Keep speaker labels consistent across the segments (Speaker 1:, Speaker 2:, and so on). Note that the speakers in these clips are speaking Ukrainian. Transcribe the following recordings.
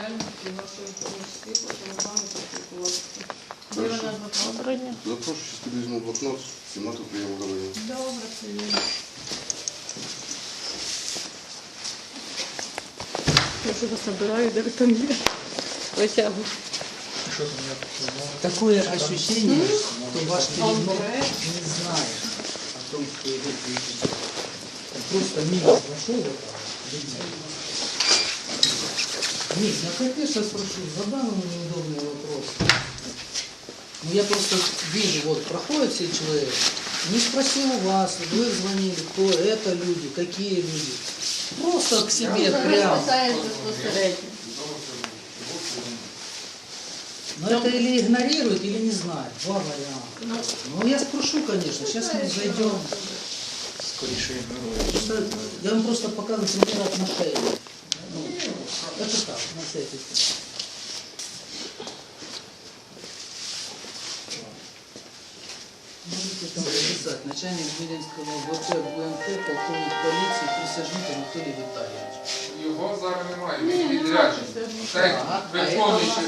Speaker 1: діяльності вашої помічці, хочемо з вами поспілкуватися. Де ви нас запрошуєте?
Speaker 2: Доброго дня.
Speaker 3: Запрошу, сейчас візьму блокнот, в кімнату прийому говорю.
Speaker 1: Добре, це є.
Speaker 2: Я вже вас набираю, де ви там є. Витягую.
Speaker 4: Такое ощущение, что ваш телефон
Speaker 1: Андре.
Speaker 4: не знает о том, что идет переписка. Он просто мимо прошел вот так. видите. Нет, я, конечно, спрошу, задам ему неудобный вопрос. Но я просто вижу, вот проходит все человек, не спросил у вас, вы звонили, кто это люди, какие люди. Просто к себе прямо.
Speaker 1: Розписається безпосередньо.
Speaker 4: Но это или игнорирует, или не знает. Два варианта. Ну, я спрошу, конечно. Сейчас мы зайдем. Просто Я вам просто показываю пример отношений. Это так, на всякий случай. Можете там записать. Начальник Гвиденского ВП ГУНП, полковник полиции, присяжник Анатолий Витальевич.
Speaker 5: Його зараз немає, він відряджений. Так,
Speaker 4: а
Speaker 5: виконуючи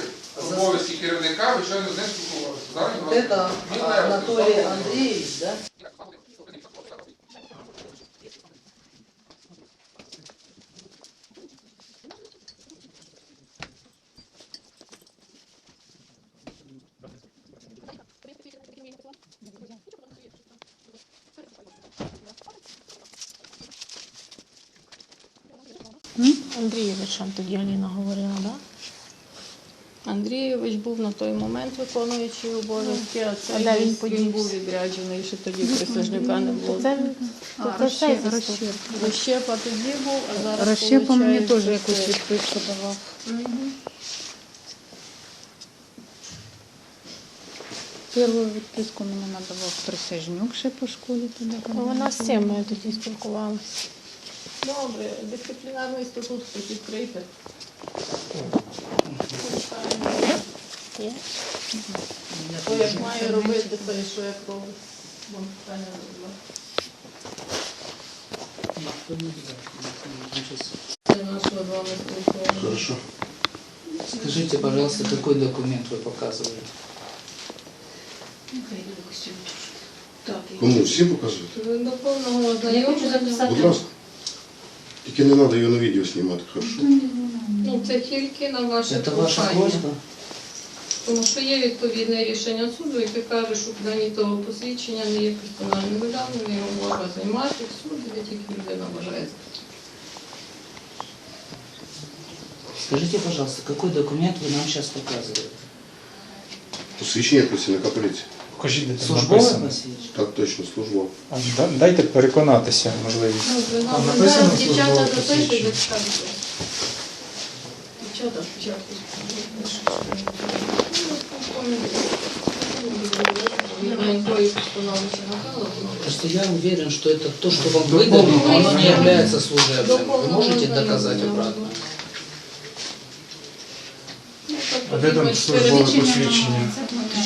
Speaker 5: обов'язки керівника, ви щойно з ним спілкувалися. Зараз
Speaker 4: Вот
Speaker 5: його
Speaker 4: это
Speaker 5: він
Speaker 4: а,
Speaker 5: левий.
Speaker 4: Анатолий Андреевич, да?
Speaker 2: Андрійовичем тоді Аліна говорила, так?
Speaker 1: Андрійович був на той момент виконуючий обов'язки, а
Speaker 2: А
Speaker 1: це
Speaker 2: де він
Speaker 1: він,
Speaker 2: подівся?
Speaker 1: був відряджений, ще тоді присяжника не було.
Speaker 2: Це,
Speaker 1: А,
Speaker 2: це, це
Speaker 6: розщеп-
Speaker 1: Розщепа тоді був, а зараз
Speaker 6: Розщепа мені
Speaker 1: виходить,
Speaker 6: теж якусь
Speaker 1: це-
Speaker 6: відписку давав.
Speaker 1: Мгм.
Speaker 6: Першу відписку мені надавав присяжнюк ще по школі тоді.
Speaker 2: Вона з цим ми тоді спілкувалися.
Speaker 1: Добре, дисциплінарний статут хоч відкрийте.
Speaker 2: Є?
Speaker 1: То як має робити, то і що як робить. Вам питання задала. Це наше з вами спілкування.
Speaker 3: Хорошо.
Speaker 4: Скажите, пожалуйста, какой документ вы показываете?
Speaker 3: Кому? Всім показувати?
Speaker 1: Ви До повного ознайомлення.
Speaker 3: Будь ласка. Тільки не треба його на відео знімати, хорошо?
Speaker 1: Ну, це тільки на ваше
Speaker 4: Это ваша
Speaker 1: прохання.
Speaker 4: просьба?
Speaker 1: Тому що є відповідне рішення суду, яке каже, що в дані того посвідчення не є персональними даними, його можна займати в суді, де тільки людина вважає.
Speaker 4: Скажите, пожалуйста, какой документ вы нам сейчас показываете?
Speaker 3: Посвідчення працівника поліції.
Speaker 7: Покажіть, де це
Speaker 4: Службовое
Speaker 7: написано.
Speaker 4: посвідчення?
Speaker 3: Так точно, служба.
Speaker 7: А, да- Дайте переконатися, можливість.
Speaker 1: Добре,
Speaker 7: Там
Speaker 1: добре,
Speaker 7: написано
Speaker 1: зараз дівчата
Speaker 7: службове
Speaker 1: запишуть,
Speaker 7: посвідчення.
Speaker 1: зачекайте. Дівчата спочатку. Якої постанови чи напало,
Speaker 4: Просто я уверен, что это то, что вам выдано, оно не является служебным. Вы можете доказать обратно?
Speaker 7: А де там службове посвідчення?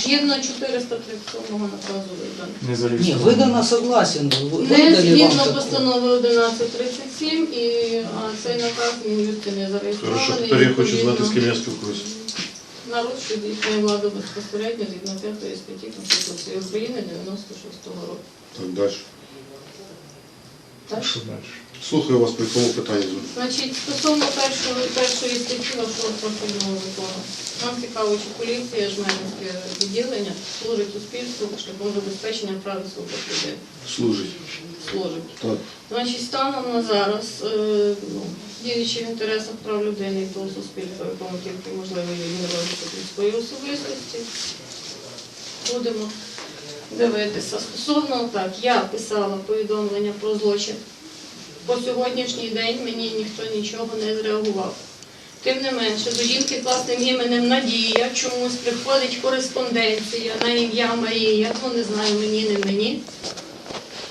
Speaker 1: Згідно 437 наказу видано.
Speaker 7: Не
Speaker 4: Не,
Speaker 7: зареєстровано.
Speaker 4: выдано согласен. Вы-
Speaker 1: Не
Speaker 4: Выдали вам
Speaker 1: згідно
Speaker 4: такое?
Speaker 1: постанови 1137 і а, цей наказ Мін'юсти не зареєстрований.
Speaker 3: Хорошо, тепер я хочу
Speaker 1: відповідно,
Speaker 3: знати, з ким я спілкуюся.
Speaker 1: Народ, що здійснює владу безпосередньо згідно 5 статті Конституції України 96-го року.
Speaker 3: Так, далі.
Speaker 1: Так?
Speaker 7: Що далі?
Speaker 3: Слухаю вас по якому питанню.
Speaker 1: Значить, стосовно першої, першої статті вашого профільного закону, нам цікаво, чи поліція Жменівське відділення служить суспільству шляхом забезпечення прав і свобод людей.
Speaker 3: Служить.
Speaker 1: Служить.
Speaker 3: Так.
Speaker 1: Значить, станом на зараз, е, ну, діючи в інтересах прав людини і того суспільства, якому тільки можливо є він розвиток людської особистості, будемо дивитися. Стосовно так, я писала повідомлення про злочин. По сьогоднішній день мені ніхто нічого не зреагував. Тим не менше, до жінки з власним іменем Надія чомусь приходить кореспонденція на ім'я Марія. Ну не знаю, мені, не мені.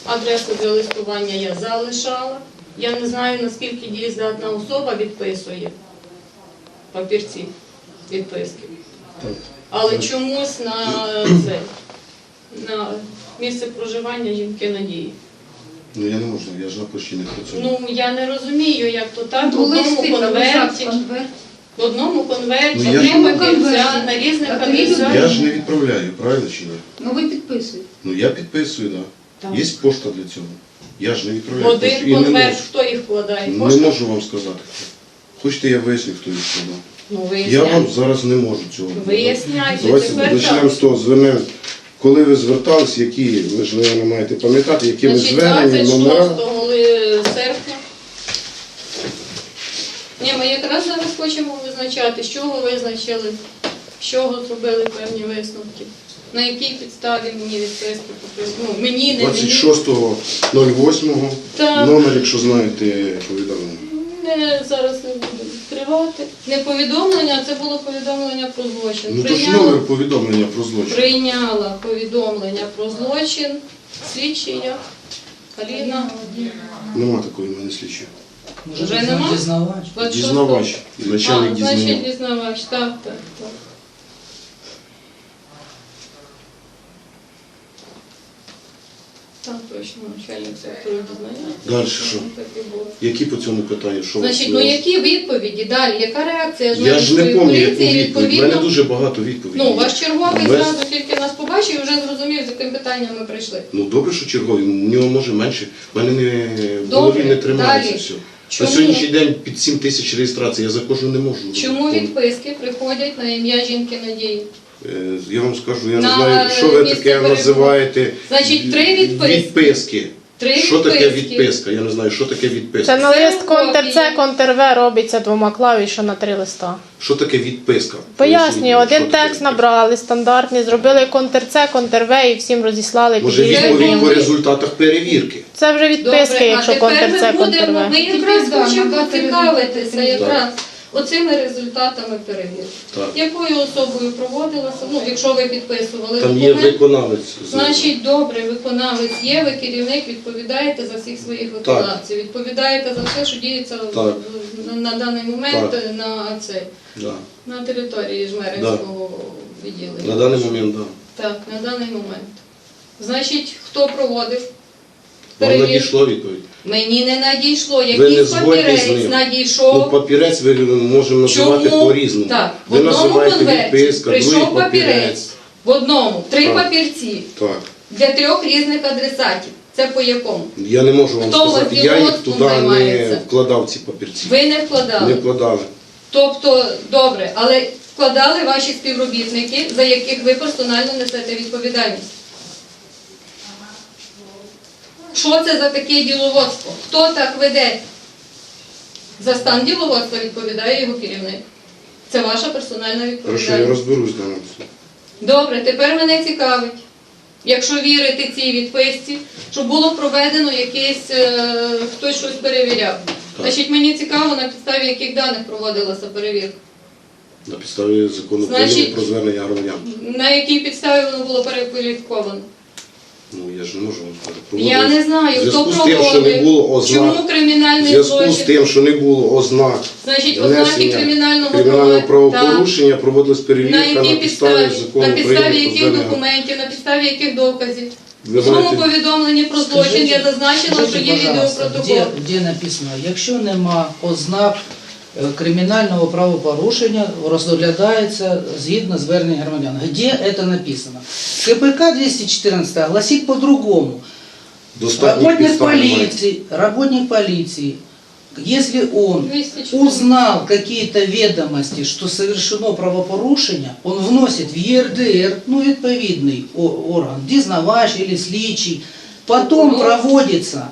Speaker 1: Адресу для листування я залишала. Я не знаю, наскільки дієздатна особа відписує папірці відписки. Але чомусь на це на місце проживання жінки Надії.
Speaker 3: Ну я не можу, я ж на площі не працюю.
Speaker 1: Ну я не розумію, як то так в
Speaker 8: Ну,
Speaker 1: одному
Speaker 8: листи лежать
Speaker 1: конверті.
Speaker 8: конверт.
Speaker 1: В одному конверті,
Speaker 3: Ну, я ж-
Speaker 1: три папірця на різних
Speaker 8: А ти.
Speaker 3: Я ж не відправляю, правильно чи ні?
Speaker 8: Ну ви підписуєте.
Speaker 3: Ну я підписую, так.
Speaker 8: Так.
Speaker 3: Є пошта для цього. Я ж не
Speaker 1: В
Speaker 3: відправляю.
Speaker 1: один.
Speaker 3: І не
Speaker 1: конверт
Speaker 3: можу.
Speaker 1: хто їх вкладає?
Speaker 3: Не
Speaker 1: Пошта?
Speaker 3: можу вам сказати. Хочете, я виясню, хто їх складав.
Speaker 1: Ну,
Speaker 3: Я вам зараз не можу цього.
Speaker 1: Виясняйте,
Speaker 3: Давайте
Speaker 1: тепер
Speaker 3: почнемо
Speaker 1: так.
Speaker 3: з того, звернемо. Коли ви звертались, які, ви ж, мабуть, маєте пам'ятати, якими
Speaker 1: Значить,
Speaker 3: зверненнями,
Speaker 1: 26
Speaker 3: номера.
Speaker 1: ли- серпня. Ні, ми якраз зараз хочемо визначати, з чого визначили, з чого зробили певні висновки. На якій підставі мені відписки потрібно. Ну, мені, не мені.
Speaker 3: 26.08,
Speaker 1: Так.
Speaker 3: номер, якщо знаєте, повідомлення.
Speaker 1: Не, зараз не буду відкривати. Не повідомлення, це було повідомлення про злочин.
Speaker 3: Ну то ж
Speaker 1: Прийняла-
Speaker 3: номер повідомлення про злочин.
Speaker 1: Прийняла повідомлення про злочин. Слідчий я. Аліна.
Speaker 3: Нема такої в мене слідчої.
Speaker 4: Може,
Speaker 1: Вже
Speaker 4: бути,
Speaker 1: нема?
Speaker 4: дізнавач.
Speaker 1: 26
Speaker 3: Дізнавач, начальник
Speaker 1: значить
Speaker 3: дізнання.
Speaker 1: дізнавач, так, так, Так, начальник сектору дізнання.
Speaker 3: Далі що?
Speaker 1: Було.
Speaker 3: Які по цьому питанню? Що
Speaker 1: Значить, ну які відповіді далі? Яка реакція
Speaker 3: Я ж не пам'ятаю, яку відповідь. У мене дуже багато відповідей.
Speaker 1: Ну, ваш черговий
Speaker 3: Без-
Speaker 1: зразу тільки нас побачив і вже зрозумів, з яким питанням ми прийшли.
Speaker 3: Ну добре, що черговий, у нього може менше. У мене не в
Speaker 1: Добре,
Speaker 3: голові не тримається
Speaker 1: далі.
Speaker 3: все.
Speaker 1: Чому?
Speaker 3: На сьогоднішній день під 7 тисяч реєстрацій, я за кожну не можу.
Speaker 1: Чому відписки приходять на ім'я жінки Надії?
Speaker 3: Е, Я вам скажу, я не
Speaker 1: На
Speaker 3: знаю, що ви
Speaker 1: місце
Speaker 3: таке
Speaker 1: перебування.
Speaker 3: називаєте.
Speaker 1: Значить, три відписки.
Speaker 3: Відписки.
Speaker 1: Три
Speaker 3: Що таке
Speaker 1: відписки.
Speaker 3: відписка? Я не знаю, що таке
Speaker 2: Це
Speaker 3: відписка.
Speaker 2: на лист контр С, контр В робиться двома клавішами на три листа.
Speaker 3: Що таке відписка?
Speaker 2: Пояснюю,
Speaker 3: Поясніть,
Speaker 2: один
Speaker 3: що таке
Speaker 2: текст
Speaker 3: відписка.
Speaker 2: набрали, стандартний, зробили контр С, контр В і всім розіслали.
Speaker 3: Може
Speaker 2: під різним
Speaker 3: відповідь по результатах перевірки.
Speaker 2: Це вже відписки,
Speaker 1: Добре,
Speaker 2: якщо
Speaker 1: тепер
Speaker 2: контр С,
Speaker 1: ми
Speaker 2: контр
Speaker 1: будемо,
Speaker 2: В.
Speaker 1: ми якраз
Speaker 8: Да,
Speaker 1: хочемо поцікавитися якраз оцими результатами перевірки.
Speaker 3: Так.
Speaker 1: Якою особою проводилося, ну, якщо ви підписували
Speaker 3: Там є
Speaker 1: документ,
Speaker 3: виконавець.
Speaker 1: значить, добре, виконавець є, ви керівник, відповідаєте за всіх своїх виконавців, відповідаєте за все, що діється
Speaker 3: Так.
Speaker 1: на, на даний момент
Speaker 3: Так.
Speaker 1: на, це,
Speaker 3: Да.
Speaker 1: на території Жмеринського відділення.
Speaker 3: На даний момент, так.
Speaker 1: Так, на даний момент. Значить, хто проводив?
Speaker 3: Вам надійшло відповідь.
Speaker 1: Мені не надійшло.
Speaker 3: не з
Speaker 1: папірець
Speaker 3: ним? Ну,
Speaker 1: надійшов.
Speaker 3: папірець ви можемо називати по-різному.
Speaker 1: Так, в
Speaker 3: Ви
Speaker 1: одному конверті прийшов
Speaker 3: папірець.
Speaker 1: В одному три
Speaker 3: Так.
Speaker 1: папірці
Speaker 3: Так.
Speaker 1: для трьох різних адресатів. Це по якому?
Speaker 3: Я не можу вам
Speaker 1: Хто
Speaker 3: сказати, я їх туди не вкладав ці папірці.
Speaker 1: Ви не
Speaker 3: Не
Speaker 1: вкладали.
Speaker 3: вкладали.
Speaker 1: Тобто, добре, але вкладали ваші співробітники, за яких ви персонально несете відповідальність. Що це за таке діловодство? Хто так веде? За стан діловодства відповідає його керівник. Це ваша персональна
Speaker 3: Хорошо, я розберусь на нас.
Speaker 1: Добре, тепер мене цікавить, якщо вірити цій відписці, що було проведено якесь, е, хтось щось перевіряв. Значить, мені цікаво, на підставі яких даних проводилася перевірка.
Speaker 3: На підставі закону
Speaker 1: Значить-
Speaker 3: про звернення громадян.
Speaker 1: На якій підставі воно було перекваліфіковано?
Speaker 3: Ну я ж не можу вам сказати.
Speaker 1: Я не знаю, хто
Speaker 3: зв'язку з тим, що не
Speaker 1: проводив,
Speaker 3: було ознак.
Speaker 1: чому
Speaker 3: В
Speaker 1: кримінальний
Speaker 3: зв'язку з
Speaker 1: злочин.
Speaker 3: тим, що не було ознак
Speaker 1: Значить, ознаки
Speaker 3: внесення
Speaker 1: кримінального
Speaker 3: кримінального
Speaker 1: права-
Speaker 3: правопорушення, проводилась
Speaker 1: На
Speaker 3: перевірка на,
Speaker 1: якій
Speaker 3: підставі
Speaker 1: підставі?
Speaker 3: закону
Speaker 1: На підставі
Speaker 3: України про
Speaker 1: яких документів, на підставі яких доказів?
Speaker 3: Ви
Speaker 1: В цьому повідомленні про злочин я зазначила, що
Speaker 4: скажіть,
Speaker 1: є
Speaker 4: пожалуйста,
Speaker 1: відеопротокол.
Speaker 4: Де, де написано, якщо нема ознак кримінального правопорушення, розглядається згідно звернення громадян. Де це написано? КПК 214 гласить по-другому.
Speaker 3: Достатньо
Speaker 4: Работник
Speaker 3: підстав немає.
Speaker 4: полиции, работник полиции, если он
Speaker 1: 204.
Speaker 4: узнал какие-то ведомости, что совершено правопорушение, он вносит в ЕРДР, ну, відповідний о- орган, дізнавач или слідчий, потом
Speaker 1: Ну.
Speaker 4: проводится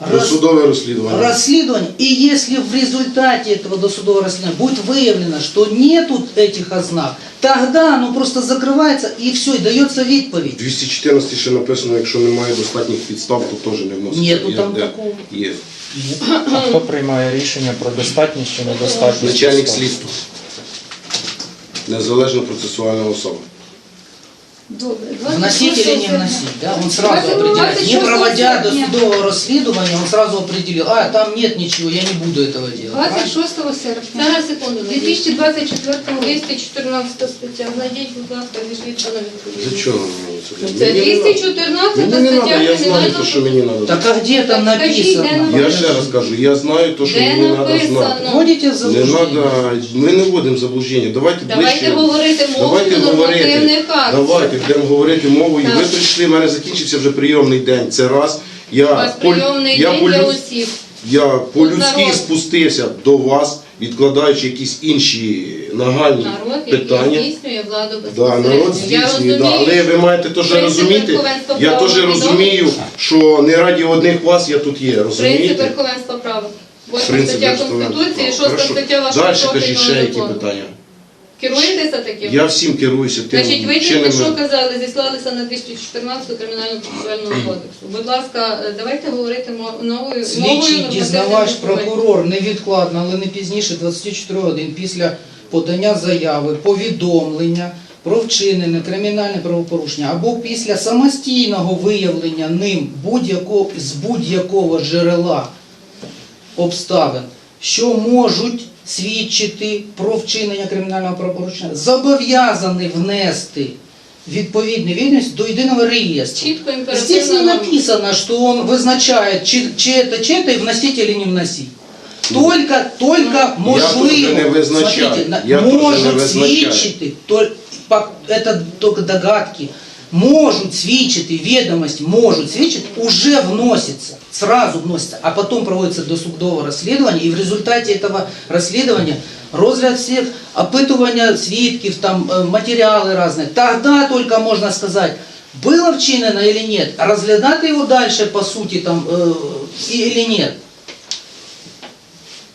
Speaker 4: роз-
Speaker 3: Досудове розслідування.
Speaker 4: расследование, и если в результате этого досудового расследования будет выявлено, что нету этих ознак, тогда оно просто закрывается и все, и дается відповідь.
Speaker 3: 214 ще написано, якщо немає достатніх підстав, то теж не вноситься.
Speaker 4: Нету
Speaker 3: Є,
Speaker 4: там
Speaker 3: де?
Speaker 4: такого.
Speaker 3: Є.
Speaker 7: А хто приймає рішення про достатність чи недостатність?
Speaker 3: Начальник
Speaker 7: підстав?
Speaker 3: слідства. Незалежна процесуальна особа.
Speaker 2: Добре.
Speaker 4: Вносить или не вносить, да? Он сразу определяет. Не проводя досудового расследования, он сразу определил, а, там нет ничего, я не буду этого делать.
Speaker 2: 26 серпня
Speaker 1: Зараз секунду.
Speaker 2: 2024 року
Speaker 1: 214 стаття. Знайдіть, будь ласка, на відповідь.
Speaker 3: За чого це? Мені не надо.
Speaker 1: 214
Speaker 3: Мені не
Speaker 1: стаття
Speaker 3: треба, я знаю, то, що мені треба.
Speaker 4: Так а где там
Speaker 1: Так скажіть, де
Speaker 4: написано?
Speaker 3: Я ще раз кажу, я знаю то, що
Speaker 1: Де
Speaker 3: мені треба знати.
Speaker 1: написано?
Speaker 4: Вводите в
Speaker 3: Не
Speaker 4: заблуждение.
Speaker 3: треба, ми не вводимо в заблуждення. Давайте
Speaker 1: Давайте
Speaker 3: ближче.
Speaker 1: говорити
Speaker 3: Давайте
Speaker 1: мовою
Speaker 3: говорити.
Speaker 1: нормативних актів.
Speaker 3: Давайте будемо говорити мовою.
Speaker 1: Так.
Speaker 3: Ви прийшли, в мене закінчився вже прийомний день. Це раз. Я
Speaker 1: У вас
Speaker 3: по-
Speaker 1: прийомний
Speaker 3: я
Speaker 1: день для
Speaker 3: люд-
Speaker 1: осіб.
Speaker 3: Я по-людськи спустився до вас, відкладаючи якісь інші нагальні
Speaker 1: Народ, який
Speaker 3: питання.
Speaker 1: здійснює владу
Speaker 3: Да, народ здійснює, да. але ви маєте теж розуміти, я теж розумію, що не раді одних вас я тут є,
Speaker 1: Принцип верховенства права. Восьма стаття Конституції, шоста стаття вашого
Speaker 3: Далі кажіть ще які питання.
Speaker 1: Керуєтеся таким?
Speaker 3: Я всім керуюся тим
Speaker 1: Значить, ви тільки що казали, зіслалися на 214 кримінального процесуального кодексу. Будь ласка, е, давайте говорити новою
Speaker 4: Слідчий
Speaker 1: мовою
Speaker 4: дізнавач прокурор невідкладно, але не пізніше 24 годин після подання заяви, повідомлення про вчинене кримінальне правопорушення або після самостійного виявлення ним будь-якого з будь-якого джерела обставин, що можуть свідчити про вчинення кримінального правопорушення, зобов'язаний внести відповідну відомість до єдиного реєстру.
Speaker 1: Чітко
Speaker 4: Здесь не
Speaker 1: імперативно нам-
Speaker 4: написано, что он вызначает, чи, чи это, чи это, и вносить или не вносить. Только, только
Speaker 1: Ну,
Speaker 3: Я тут же не
Speaker 4: можливо,
Speaker 3: визначаю.
Speaker 4: смотрите, на-
Speaker 3: Я тут же не
Speaker 4: может
Speaker 3: визначаю.
Speaker 4: свідчити, то, по- это только догадки, можуть свідчити, відомость можуть свідчити, уже вносится, сразу вносится, а потом проводится досудовое расследование, и в результате этого расследования розгляд всех, опитування свідків, там, е, матеріали різні, тогда только можна сказати, было вчинено или нет, а розглядати його дальше, по суті, там, е, или нет.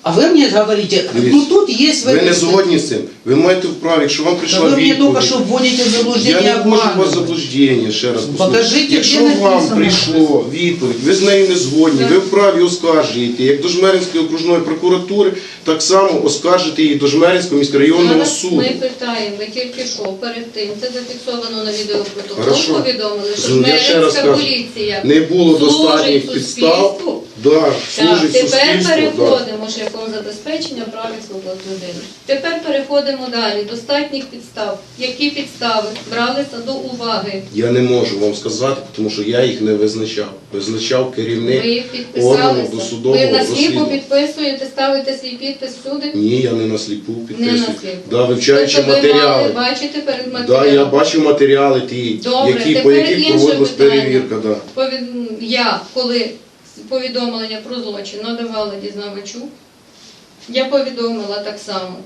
Speaker 4: А ви мені говорите,
Speaker 3: Дивіться,
Speaker 4: ну тут є... в
Speaker 3: Ви
Speaker 4: этой
Speaker 3: не згодні з цим. Ви маєте вправі, якщо вам
Speaker 4: Да
Speaker 3: прийшла
Speaker 4: вы мне только
Speaker 3: відповідь.
Speaker 4: что вводите в
Speaker 3: Я
Speaker 4: заблуждение
Speaker 3: не ввожу вас в
Speaker 4: обманываете.
Speaker 3: заблуждення, ще раз послухайте.
Speaker 4: Покажіть, де
Speaker 3: Якщо вам
Speaker 4: написано.
Speaker 3: прийшло відповідь, ви з нею не згодні, ви вправі оскаржуєте, як до Жмеринської окружної прокуратури, так само оскаржите її до Жмеринського міськрайонного
Speaker 1: Зараз
Speaker 3: суду.
Speaker 1: ми питаємо, ви тільки що перед тим, це зафіксовано на відеопротокол,
Speaker 3: Хорошо.
Speaker 1: повідомили, що
Speaker 3: Ну, я ще раз
Speaker 1: Жмеринська
Speaker 3: кажу,
Speaker 1: поліція
Speaker 3: Не було
Speaker 1: служить
Speaker 3: достатніх підстав.
Speaker 1: суспільству.
Speaker 3: Да,
Speaker 1: Так, тепер
Speaker 3: суспільству. Да.
Speaker 1: переходимо шляхом забезпечення прав і свобод людини. Тепер переходимо далі. Достатніх підстав. Які підстави бралися до уваги?
Speaker 3: Я не можу вам сказати, тому що я їх не визначав. Визначав керівник
Speaker 1: Ви їх
Speaker 3: органу досудового
Speaker 1: Ви на
Speaker 3: розслідування.
Speaker 1: підписуєте, ставите свій підпис всюди?
Speaker 3: Ні, я не на сліпу
Speaker 1: Не
Speaker 3: підписую.
Speaker 1: на сліпу.
Speaker 3: Да, вивчаючи
Speaker 1: Тобто ви
Speaker 3: матеріали.
Speaker 1: бачити перед
Speaker 3: Да, я бачив матеріали ті,
Speaker 1: Добре,
Speaker 3: які, по яких проводилась перевірка. Да.
Speaker 1: Повід- Я, коли повідомлення про злочин надавала дізнавачу, я повідомила так само.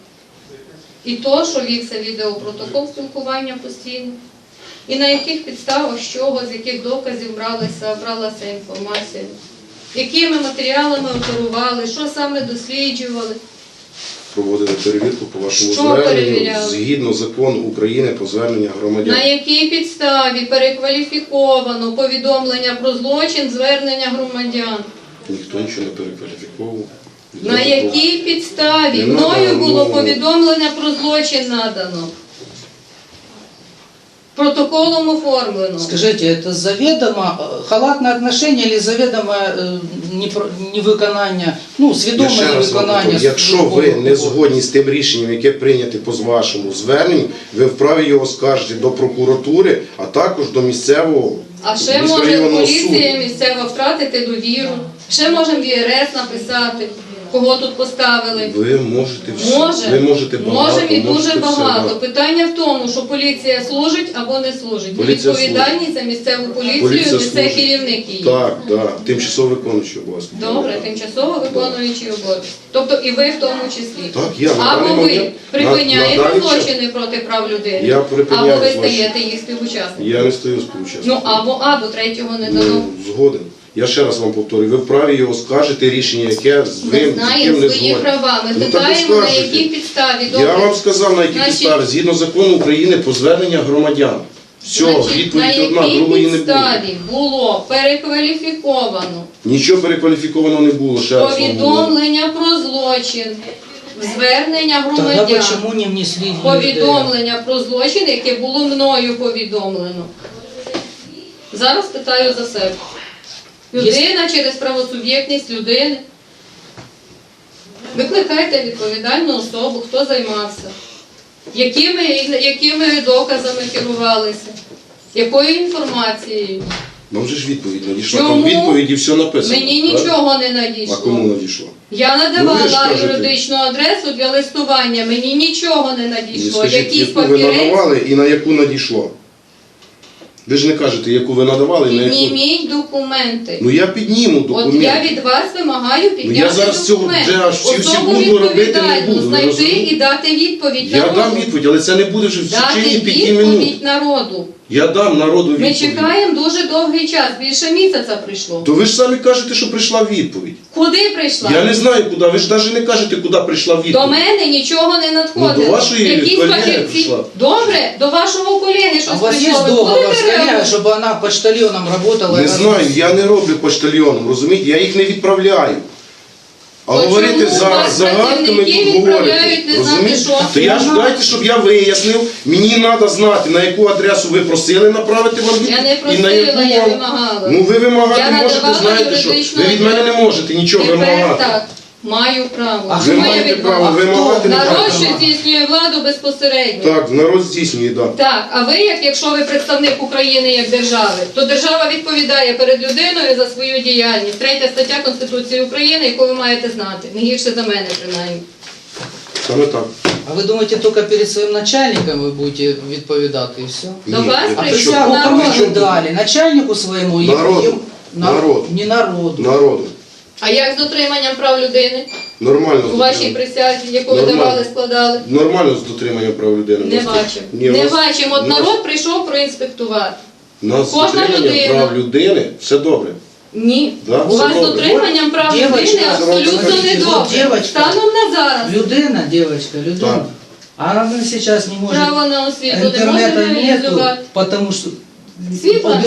Speaker 1: І то, що вівся відеопротокол спілкування постійно, і на яких підставах, з чого, з яких доказів бралася, бралася інформація, якими матеріалами оперували, що саме досліджували.
Speaker 3: Проводили перевірку по вашому
Speaker 1: Що
Speaker 3: зверненню
Speaker 1: перевіряли?
Speaker 3: згідно закону України про звернення громадян.
Speaker 1: На якій підставі перекваліфіковано повідомлення про злочин звернення громадян?
Speaker 3: Ніхто нічого не перекваліфіковував.
Speaker 1: На якій підставі мною було повідомлення про злочин надано? Протоколом оформлено.
Speaker 4: Скажите, это заведомо э, халатное отношение или заведомо э, непро- невиконання, ну,
Speaker 3: Я
Speaker 4: свідоме
Speaker 3: ще раз вам
Speaker 4: невиконання?
Speaker 3: кажу, якщо ви
Speaker 4: службових
Speaker 3: не
Speaker 4: обов'язків?
Speaker 3: згодні з тим рішенням, яке прийняте по вашому зверненню, ви вправі його скажете до прокуратури, а також до місцевого
Speaker 1: А ще може
Speaker 3: міськрайонного
Speaker 1: поліція
Speaker 3: суду.
Speaker 1: місцева втратити довіру. Ще можемо в ЄРС написати, кого тут поставили.
Speaker 3: Ви можете все.
Speaker 1: Може,
Speaker 3: ви можете багато,
Speaker 1: можемо і дуже
Speaker 3: можете все,
Speaker 1: багато.
Speaker 3: да.
Speaker 1: Питання в тому, що поліція служить або не служить.
Speaker 3: Поліція
Speaker 1: Відповідальність за місцеву поліцію
Speaker 3: Поліція
Speaker 1: несе
Speaker 3: служить.
Speaker 1: керівник її.
Speaker 3: Так, так, тимчасово виконуючий обов'язки.
Speaker 1: Добре, тимчасово виконуючий обов'язки. Тобто і ви в тому числі.
Speaker 3: Так, я на
Speaker 1: або ви
Speaker 3: момент-
Speaker 1: припиняєте
Speaker 3: на- на даний час-
Speaker 1: злочини проти прав людини,
Speaker 3: Я припиняю
Speaker 1: або ви
Speaker 3: злочин.
Speaker 1: стаєте їх співучасником.
Speaker 3: Я не стою співучасником.
Speaker 1: Ну або або третього не дано.
Speaker 3: Ну, згоден. Я ще раз вам повторюю, ви вправі його скажете рішення, яке з
Speaker 1: Ми
Speaker 3: ви з яким не
Speaker 1: свої права. Ми
Speaker 3: Ну, так
Speaker 1: питаємо, на якій підставі
Speaker 3: Я вам сказав, на які
Speaker 1: Значить-
Speaker 3: підстави, згідно закону України про звернення громадян. Все,
Speaker 1: Значить, на
Speaker 3: відповідь одна,
Speaker 1: якій
Speaker 3: другої не було.
Speaker 1: підставі було перекваліфіковано
Speaker 3: Нічого перекваліфіковано не було, ще раз вам говорю.
Speaker 1: повідомлення про злочин звернення
Speaker 4: Тогда
Speaker 1: громадян.
Speaker 4: почему не внесли в ЄРДР?
Speaker 1: повідомлення про злочин, яке було мною повідомлено. Зараз питаю за себе. Людина через правосуб'єктність людини. Викликайте відповідальну особу, хто займався, якими, якими доказами керувалися, якою інформацією.
Speaker 3: Вам же ж відповідь надійшла.
Speaker 1: Чому?
Speaker 3: Там відповіді все написано.
Speaker 1: Мені
Speaker 3: так?
Speaker 1: нічого не
Speaker 3: А
Speaker 1: надійшло.
Speaker 3: кому надійшло?
Speaker 1: Я
Speaker 3: Ну,
Speaker 1: надавала
Speaker 3: кажете.
Speaker 1: юридичну адресу для листування, мені нічого не надійшло.
Speaker 3: скажіть,
Speaker 1: Якийсь
Speaker 3: яку ви надавали і на яку надійшло? Ви ж не кажете, яку ви надавали на яку.
Speaker 1: Підніміть документи.
Speaker 3: Ну я підніму
Speaker 1: От
Speaker 3: документи.
Speaker 1: я від вас вимагаю підняти
Speaker 3: Ну, я зараз цього
Speaker 1: документи.
Speaker 3: вже аж всю
Speaker 1: Особу
Speaker 3: секунду робити не
Speaker 1: відповідальну
Speaker 3: буду, ви
Speaker 1: знайти
Speaker 3: розумієте?
Speaker 1: і дати відповідь
Speaker 3: Я
Speaker 1: народу.
Speaker 3: дам відповідь, але це не буде вже в
Speaker 1: Дати
Speaker 3: течение п'яти минут.
Speaker 1: відповідь народу.
Speaker 3: Я дам народу
Speaker 1: Ми
Speaker 3: відповідь.
Speaker 1: чекаємо дуже довгий час, більше місяця прийшло.
Speaker 3: То ви ж самі кажете, що прийшла відповідь.
Speaker 1: Куди прийшла?
Speaker 3: Я не знаю куди. Ви ж навіть не кажете, куди прийшла відповідь.
Speaker 1: До мене нічого не надходило.
Speaker 3: Ну, до вашої
Speaker 1: Якісь
Speaker 3: колеги
Speaker 1: фахівці-
Speaker 3: прийшла.
Speaker 1: Добре, до вашого колеги щось
Speaker 4: А у вас
Speaker 1: прийшло.
Speaker 4: есть
Speaker 1: Ви
Speaker 4: договор
Speaker 1: будете
Speaker 4: с коня,
Speaker 1: реагувати?
Speaker 4: чтобы она почтальоном работала?
Speaker 3: Не знаю, я не роблю поштальйоном, розумієте? Я їх не відправляю. А
Speaker 1: То
Speaker 3: говорити
Speaker 1: чому
Speaker 3: за
Speaker 1: вас працівники
Speaker 3: тут
Speaker 1: відправляють не знати що?
Speaker 3: То я ж дайте, щоб я вияснив. Мені треба знати, на яку адресу ви просили направити вам
Speaker 1: Я не
Speaker 3: і на яку
Speaker 1: просила, я
Speaker 3: вам-
Speaker 1: вимагала.
Speaker 3: Ну ви вимагати
Speaker 1: Я
Speaker 3: можете,
Speaker 1: надавала
Speaker 3: знаєте що.
Speaker 1: юридичну
Speaker 3: Ви від мене не можете нічого
Speaker 1: Тепер
Speaker 3: вимагати.
Speaker 1: так, маю право.
Speaker 4: А
Speaker 3: Ви
Speaker 1: Що я
Speaker 3: маєте
Speaker 1: від
Speaker 3: право
Speaker 1: вас?
Speaker 3: вимагати не
Speaker 1: Народ,
Speaker 3: право.
Speaker 1: що здійснює владу безпосередньо.
Speaker 3: Так, народ здійснює, так.
Speaker 1: Так, а ви, як якщо ви представник України як держави, то держава відповідає перед людиною за свою діяльність. Третя стаття Конституції України, яку ви маєте знати, не гірше за мене принаймні.
Speaker 3: Саме так.
Speaker 4: А вы думаете, только перед своим начальником вы будете відповідати і все?
Speaker 1: До
Speaker 3: Ні,
Speaker 1: вас
Speaker 3: я-
Speaker 1: прийшов
Speaker 3: що-
Speaker 4: Присягу
Speaker 1: народ.
Speaker 4: кому
Speaker 3: Причому
Speaker 4: вы дали? Начальнику своему? и-
Speaker 3: Народу.
Speaker 4: и- на-
Speaker 3: Народу.
Speaker 4: Не народу.
Speaker 3: Народу.
Speaker 1: А як з дотриманням прав людини
Speaker 3: Нормально. з
Speaker 1: у вашій
Speaker 3: дотриманням.
Speaker 1: присязі, яку ви
Speaker 3: Нормально.
Speaker 1: давали, складали?
Speaker 3: Нормально з дотриманням прав людини.
Speaker 1: Не бачимо.
Speaker 3: Ні, у
Speaker 1: Не
Speaker 3: нас-
Speaker 1: бачимо. От
Speaker 3: у нас-
Speaker 1: народ прийшов проінспектувати.
Speaker 3: У нас з
Speaker 1: Кожна
Speaker 3: дотриманням
Speaker 1: людина.
Speaker 3: прав людини все добре.
Speaker 1: Ні.
Speaker 3: Да,
Speaker 1: У
Speaker 3: все
Speaker 1: вас з
Speaker 3: добре.
Speaker 1: дотриманням прав
Speaker 4: Дівочка,
Speaker 1: людини абсолютно не
Speaker 4: от
Speaker 1: добре.
Speaker 4: дівочка.
Speaker 1: Станом на зараз.
Speaker 4: Людина, девочка, людина.
Speaker 3: Так.
Speaker 4: А она сейчас не может...
Speaker 1: Право на освіту не
Speaker 4: Интернета
Speaker 1: може
Speaker 4: нету,
Speaker 1: реалізувати.
Speaker 4: потому
Speaker 1: Світла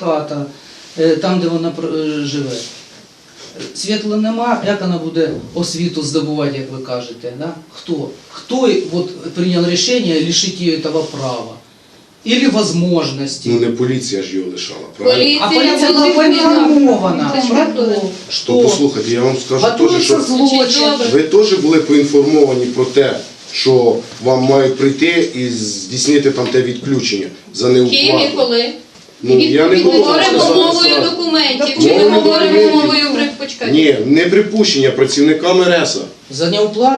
Speaker 4: хата, е, там, де вона е, живе. Світла нема, як вона буде освіту здобувати, як ви кажете, да? Хто? Хто от, прийняв рішення лишити її цього права? Или возможности?
Speaker 3: Ну не поліція ж його лишала, правильно?
Speaker 1: Поліція
Speaker 4: а поліція
Speaker 1: була
Speaker 4: поінформована що
Speaker 3: послухайте, я вам скажу теж, що ви теж були поінформовані про те, що вам мають прийти і здійснити там те відключення за
Speaker 1: Ким і
Speaker 3: неуплату.
Speaker 1: коли?
Speaker 3: Ну, я не
Speaker 1: Ми
Speaker 3: можу
Speaker 1: говоримо
Speaker 3: сказати
Speaker 1: мовою документів, чи ми
Speaker 3: Мовою
Speaker 1: говоримо
Speaker 3: документів.
Speaker 1: мовою при почекайте.
Speaker 3: Ні, не припущення працівниками РЕСа.
Speaker 4: За неуплату